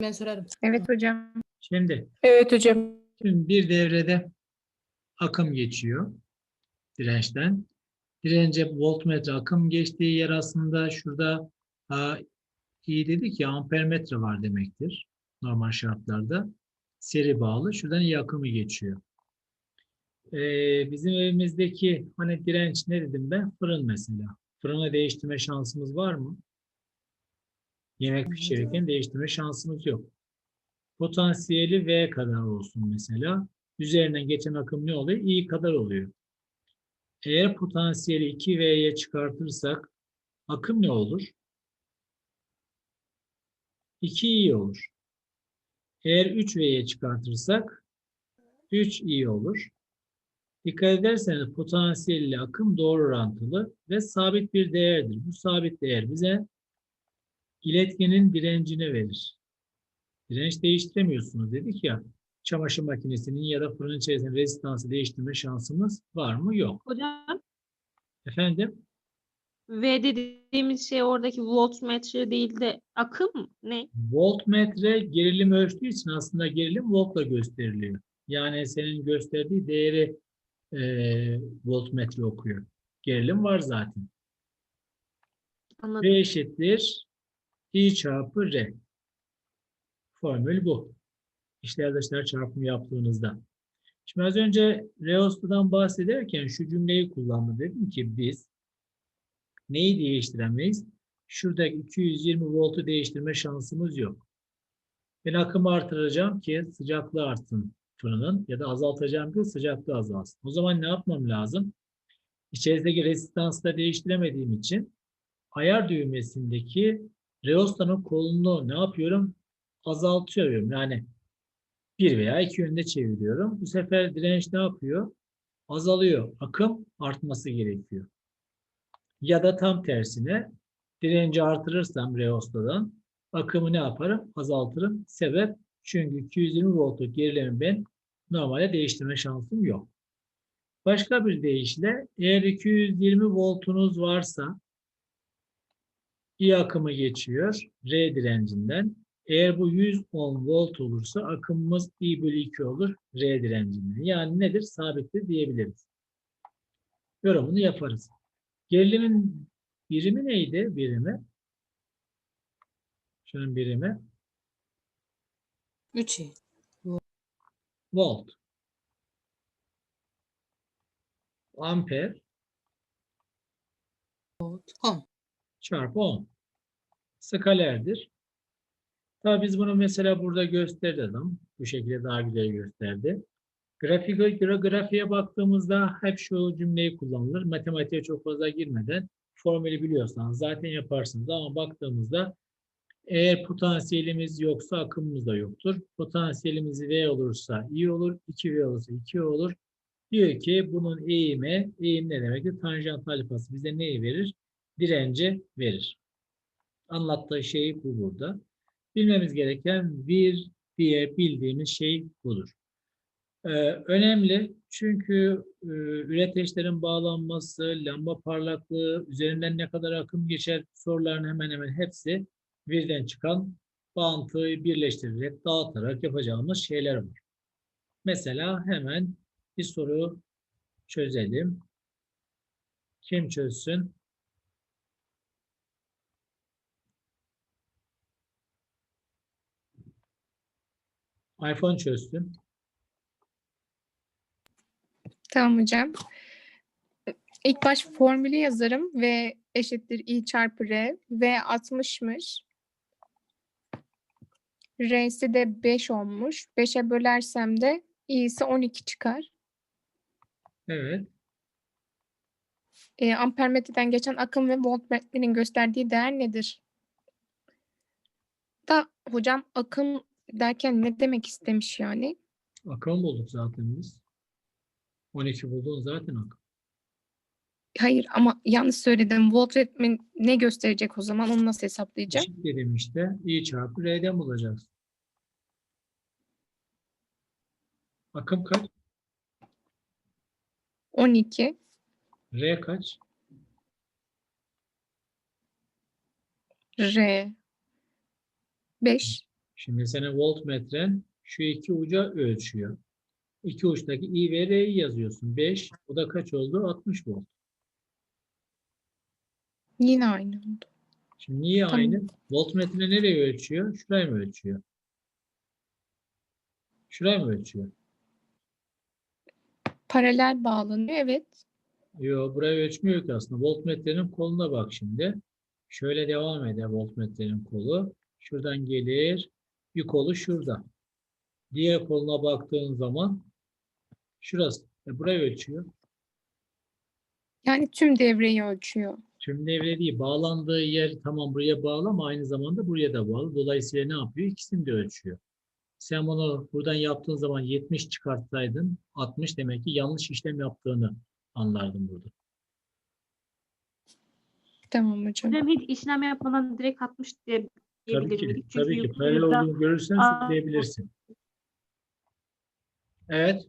Ben sorarım. Evet hocam. Şimdi, Evet hocam. şimdi bir devrede akım geçiyor dirençten. Dirence voltmetre akım geçtiği yer aslında şurada ha, iyi dedik ya ampermetre var demektir. Normal şartlarda. Seri bağlı. Şuradan iyi akımı geçiyor. Ee, bizim evimizdeki hani direnç ne dedim ben? Fırın mesela. Fırını değiştirme şansımız var mı? Yemek pişirirken değiştirme şansımız yok. Potansiyeli V kadar olsun mesela. Üzerinden geçen akım ne oluyor? I kadar oluyor. Eğer potansiyeli 2V'ye çıkartırsak akım ne olur? 2i olur. Eğer 3V'ye çıkartırsak 3i olur. Dikkat ederseniz potansiyel ile akım doğru orantılı ve sabit bir değerdir. Bu sabit değer bize iletkenin direncini verir. Direnç değiştiremiyorsunuz dedik ya. Çamaşır makinesinin ya da fırın içerisinde rezistansı değiştirme şansımız var mı? Yok. Hocam Efendim? V dediğimiz şey oradaki voltmetre değil de akım ne? Voltmetre gerilim ölçtüğü için aslında gerilim voltla gösteriliyor. Yani senin gösterdiği değeri eee voltmetre okuyor. Gerilim var zaten. Anladım. V eşittir I çarpı R. Formül bu. İşler dışlar çarpımı yaptığınızda. Şimdi az önce Reosta'dan bahsederken şu cümleyi kullandım. Dedim ki biz neyi değiştiremeyiz? Şuradaki 220 voltu değiştirme şansımız yok. Ben akımı artıracağım ki sıcaklığı artsın fırının ya da azaltacağım ki sıcaklığı azalsın. O zaman ne yapmam lazım? İçerisindeki rezistansı da değiştiremediğim için ayar düğmesindeki reostanın kolunu ne yapıyorum? Azaltıyorum. Yani bir veya iki yönde çeviriyorum. Bu sefer direnç ne yapıyor? Azalıyor. Akım artması gerekiyor. Ya da tam tersine direnci artırırsam reostadan akımı ne yaparım? Azaltırım. Sebep çünkü 220 voltluk gerilimi ben normalde değiştirme şansım yok. Başka bir deyişle eğer 220 voltunuz varsa I akımı geçiyor R direncinden. Eğer bu 110 volt olursa akımımız I bölü 2 olur R direncinden. Yani nedir? Sabittir diyebiliriz. Yorumunu yaparız. Gerilimin birimi neydi? Birimi. Şunun birimi. 3 iyi. Volt. Amper Volt. 10. çarpı 10. Skalerdir. Tabii biz bunu mesela burada gösterdi adam. Bu şekilde daha güzel gösterdi. Grafiğe, grafiğe baktığımızda hep şu cümleyi kullanılır. Matematiğe çok fazla girmeden formülü biliyorsanız zaten yaparsınız. Ama baktığımızda eğer potansiyelimiz yoksa akımımız da yoktur. Potansiyelimiz V olursa iyi olur. 2V olursa 2 olur. Diyor ki bunun eğimi, eğim ne demektir? Tanjant alfası bize neyi verir? Direnci verir. Anlattığı şey bu burada. Bilmemiz gereken bir diye bildiğimiz şey budur. Ee, önemli çünkü e, üreteçlerin bağlanması, lamba parlaklığı, üzerinden ne kadar akım geçer soruların hemen hemen hepsi birden çıkan bağıntıyı birleştirerek, dağıtarak yapacağımız şeyler var. Mesela hemen bir soru çözelim. Kim çözsün? iPhone çözsün. Tamam hocam. İlk baş formülü yazarım. V eşittir I çarpı R. V 60'mış. R'si de 5 olmuş. 5'e bölersem de i'si 12 çıkar. Evet. E, ampermetreden geçen akım ve voltmetrenin gösterdiği değer nedir? Da hocam akım derken ne demek istemiş yani? Akım bulduk zaten biz. 12 buldun zaten akım. Hayır ama yanlış söyledim. Voltmetre ne gösterecek o zaman? Onu nasıl hesaplayacağım? Eşit dedim işte. I çarpı R'den bulacağız. Akım kaç? 12. R kaç? R. 5. Şimdi senin voltmetren şu iki uca ölçüyor. İki uçtaki I ve R'yi yazıyorsun. 5. O da kaç oldu? 60 volt. Yine aynı oldu. Şimdi niye Tamam. aynı? Voltmetre nereye ölçüyor? Şurayı mı ölçüyor? Şurayı mı ölçüyor? Paralel bağlanıyor. Evet. Yo, burayı ölçmüyor ki aslında. Voltmetrenin koluna bak şimdi. Şöyle devam eder voltmetrenin kolu. Şuradan gelir. Bir kolu şurada. Diğer koluna baktığın zaman şurası. E, burayı ölçüyor. Yani tüm devreyi ölçüyor. Tüm devre değil. Bağlandığı yer tamam buraya bağlı ama aynı zamanda buraya da bağlı. Dolayısıyla ne yapıyor? İkisini de ölçüyor. Sen bunu buradan yaptığın zaman 70 çıkartsaydın 60 demek ki yanlış işlem yaptığını anlardın burada. Tamam hocam. Hocam hiç işlem yapmadan direkt 60 diye Tabii ki. miydik? Tabii Çünkü ki. Yukarıda- olduğunu görürsen Aa, sıklayabilirsin. Evet.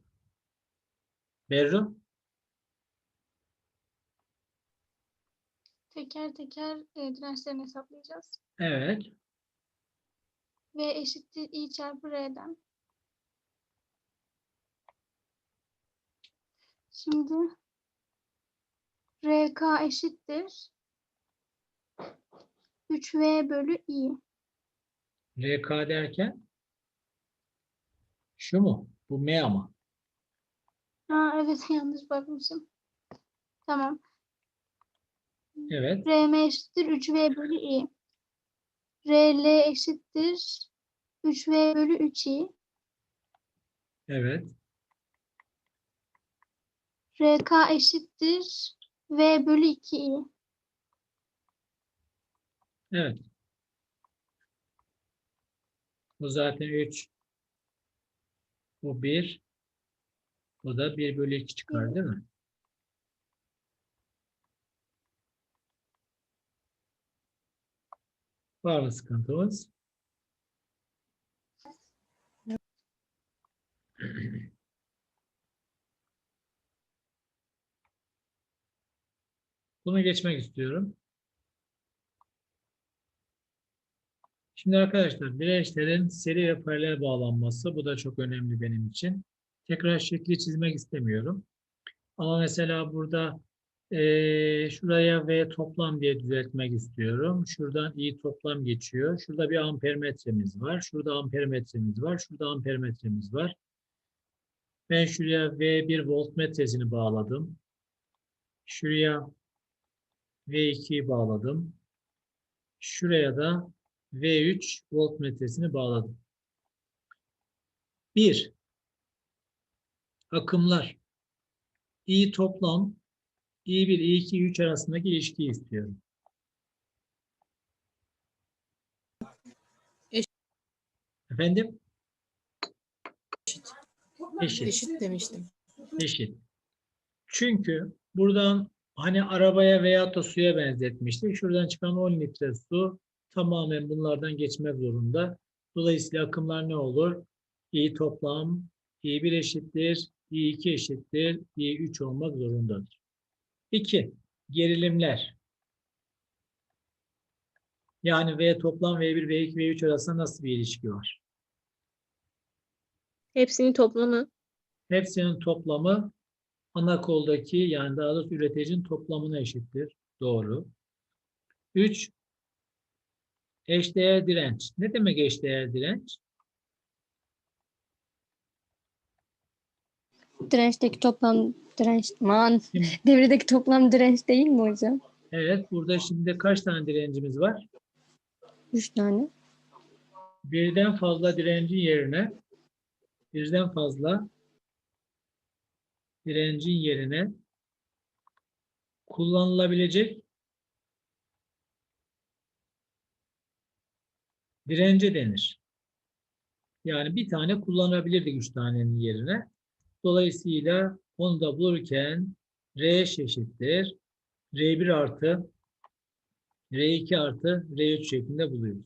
Berru. Teker teker e, dirençlerini hesaplayacağız. Evet. V eşittir I çarpı R'den. Şimdi RK eşittir 3V bölü I. RK derken şu mu? Bu M ama. Ha, evet yanlış bakmışım. Tamam. Evet. RM eşittir 3V bölü I. RL eşittir 3V bölü 3I. Evet. RK eşittir V bölü 2I. Evet. Bu zaten 3. Bu 1. Bu da 1 bölü 2 çıkar değil mi? Var mı sıkıntımız? Bunu geçmek istiyorum. Şimdi arkadaşlar dirençlerin seri ve paralel bağlanması bu da çok önemli benim için. Tekrar şekli çizmek istemiyorum. Ama mesela burada eee, şuraya V toplam diye düzeltmek istiyorum. Şuradan I toplam geçiyor. Şurada bir ampermetremiz var. Şurada ampermetremiz var. Şurada ampermetremiz var. Ben şuraya V1 voltmetresini bağladım. Şuraya V2'yi bağladım. Şuraya da V3 voltmetresini bağladım. 1. Akımlar. I toplam I1, I2, I3 arasındaki ilişkiyi istiyorum. Efendim? Eşit. Eşit demiştim. Eşit. Çünkü buradan hani arabaya veya da suya benzetmiştik. Şuradan çıkan 10 litre su tamamen bunlardan geçmek zorunda. Dolayısıyla akımlar ne olur? I toplam I1 eşittir, I2 eşittir, I3 olmak zorundadır. 2. Gerilimler. Yani V toplam V1, V2, V3 arasında nasıl bir ilişki var? Hepsinin toplamı. Hepsinin toplamı ana koldaki yani daha doğrusu üreticinin toplamına eşittir. Doğru. 3. Eşdeğer direnç. Ne demek eşdeğer direnç? Dirençteki toplam direnç, man, devredeki toplam direnç değil mi hocam? Evet, burada şimdi kaç tane direncimiz var? Üç tane. Birden fazla direncin yerine birden fazla direncin yerine kullanılabilecek dirence denir. Yani bir tane kullanabilirdik üç tanenin yerine. Dolayısıyla onu da bulurken R eşittir. R1 artı R2 artı R3 şeklinde buluyoruz.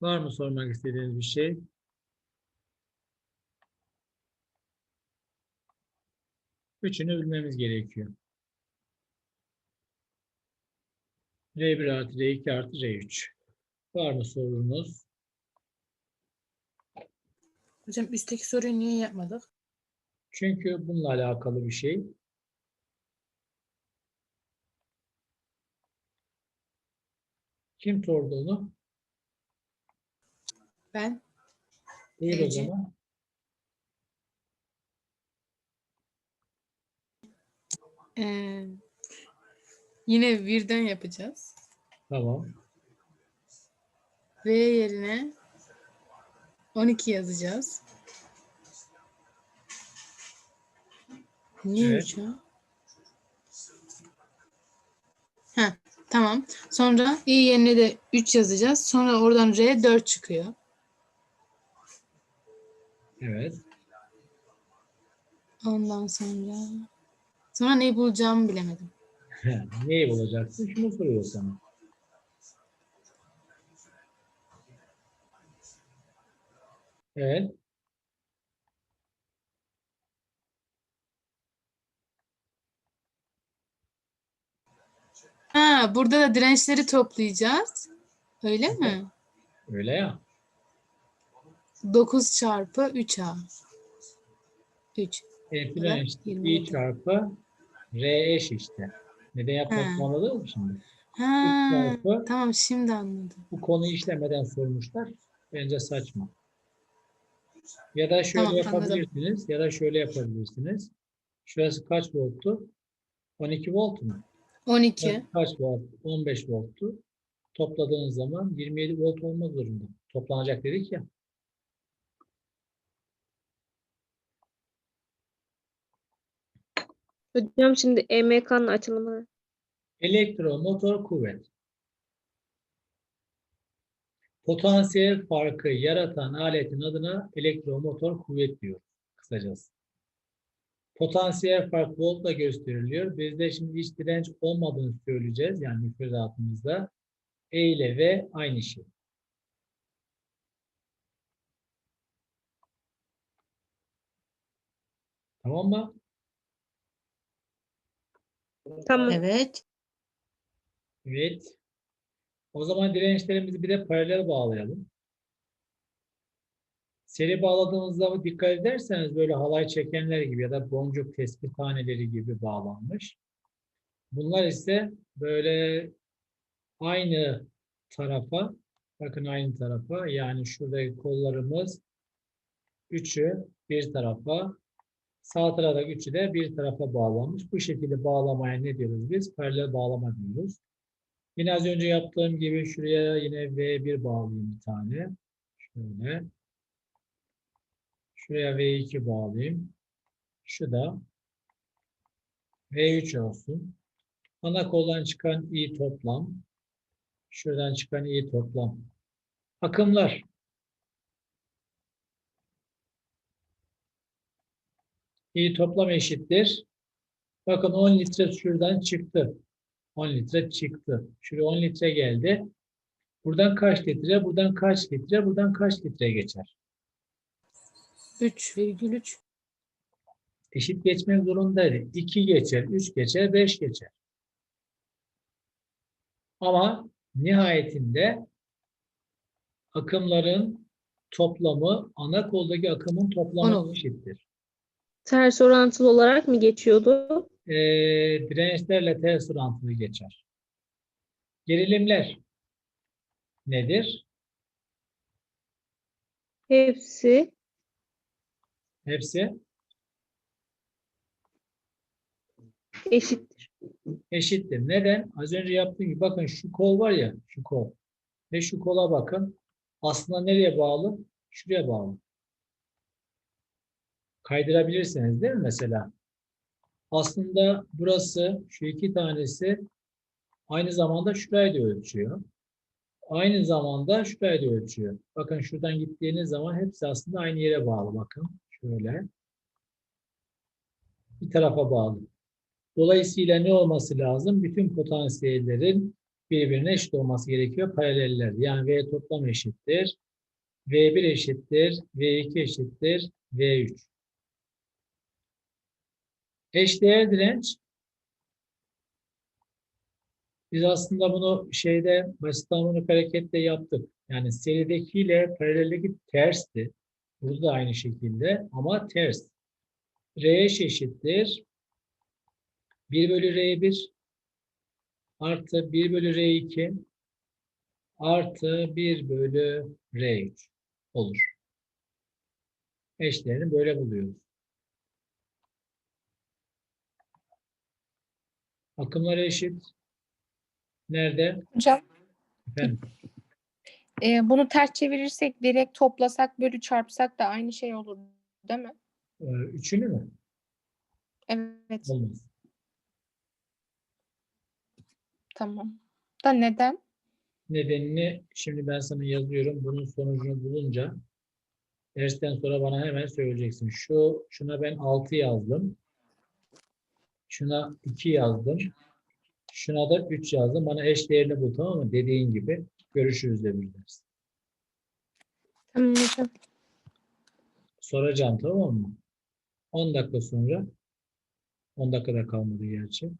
Var mı sormak istediğiniz bir şey? Üçünü bilmemiz gerekiyor. R1 artı R2 artı R3. Var mı sorunuz? Hocam üstteki soruyu niye yapmadık? Çünkü bununla alakalı bir şey. Kim sordu onu? Ben o Ece. zaman. eee, yine birden yapacağız. Tamam. V yerine 12 yazacağız. Niye Evet. üç ha? Heh, tamam. Sonra i yerine de 3 yazacağız. Sonra oradan r 4 çıkıyor. Evet. Ondan sonra sonra neyi bulacağımı bilemedim. Neyi bulacaksın? Şunu soruyor sana. Evet. Ha, burada da dirençleri toplayacağız. Öyle mi? Öyle ya. 9 çarpı 3a. 3. Epi Evet, eşittir yirmi i çarpı r eş işte. Neden anladın mı şimdi? Ha, çarpı- tamam şimdi anladım. Bu konuyu işlemeden sormuşlar. Bence saçma. Ya da şöyle Tamam, anladım. yapabilirsiniz ya da şöyle yapabilirsiniz. Şurası kaç volttu? 12 volt mu? 12. Burası Kaç volt? 15 volttu. Topladığınız zaman 27 volt olmak zorunda. Toplanacak dedik ya. Hocam şimdi EMK'nın açılımı. Elektromotor kuvvet. Potansiyel farkı yaratan aletin adına elektromotor kuvvet diyor kısacası. Potansiyel fark voltla gösteriliyor. Biz de şimdi hiç direnç olmadığını söyleyeceğiz. Yani müfredatımızda E ile V aynı şey. Tamam mı? Tamam. Evet. Evet. O zaman dirençlerimizi bir de paralel bağlayalım. Seri bağladığınız zaman dikkat ederseniz böyle halay çekenler gibi ya da boncuk tespih taneleri gibi bağlanmış. Bunlar ise böyle aynı tarafa, bakın aynı tarafa yani şuradaki kollarımız üçü bir tarafa, sağ taraftaki üçü de bir tarafa bağlanmış. Bu şekilde bağlamaya ne diyoruz biz? Paralel bağlama diyoruz. Yine az önce yaptığım gibi şuraya yine V1 bağlayayım bir tane. Şöyle. Şuraya V2 bağlayayım. Şu da V3 olsun. Ana koldan çıkan i toplam. Şuradan çıkan i toplam. Akımlar. İ toplam eşittir. Bakın 10 litre şuradan çıktı. 10 litre çıktı. Şuraya 10 litre geldi. Buradan kaç litre, buradan kaç litre, buradan kaç litre geçer? 3,3. Eşit geçmek zorundaydı. 2 geçer, 3 geçer, 5 geçer. Ama nihayetinde akımların toplamı ana koldaki akımın toplamı eşittir. Ters orantılı olarak mı geçiyordu? Ee, dirençlerle ters orantılı geçer. Gerilimler nedir? Hepsi Hepsi eşittir. eşittir. Neden? Az önce yaptığım gibi bakın şu kol var ya şu kol ve şu kola bakın. Aslında nereye bağlı? Şuraya bağlı. Kaydırabilirsiniz değil mi mesela? Aslında burası şu iki tanesi aynı zamanda şurayı da ölçüyor. Aynı zamanda şurayı da ölçüyor. Bakın şuradan gittiğiniz zaman hepsi aslında aynı yere bağlı. Bakın şöyle. Bir tarafa bağlı. Dolayısıyla ne olması lazım? Bütün potansiyellerin birbirine eşit olması gerekiyor. Paraleller. Yani V toplam eşittir. V1 eşittir. V2 eşittir. V3. Eşdeğer direnç Biz aslında bunu şeyde basit harmonik hareketle yaptık. Yani seridekiyle paraleldeki tersti. Burada da aynı şekilde ama ters. R eşittir 1 bölü R1 artı 1 bölü R2 artı 1 bölü R3 olur. Eşlerini böyle buluyoruz. Akımlar eşit. Nerede? Hocam Efendim, e, bunu ters çevirirsek direkt toplasak bölü çarpsak da aynı şey olur değil mi? e, üçünü mü? Evet Olmaz. tamam. Da neden? Nedenini şimdi ben sana yazıyorum. Bunun sonucunu bulunca dersten sonra bana hemen söyleyeceksin. Şu şuna ben 6 yazdım. Şuna 2 yazdım. Şuna da 3 yazdım. Bana eş değerini bul tamam mı? Dediğin gibi. Görüşürüz de bir ders. Tamam hocam. Soracağım tamam mı? 10 dakika sonra 10 dakikada kalmadı gerçi.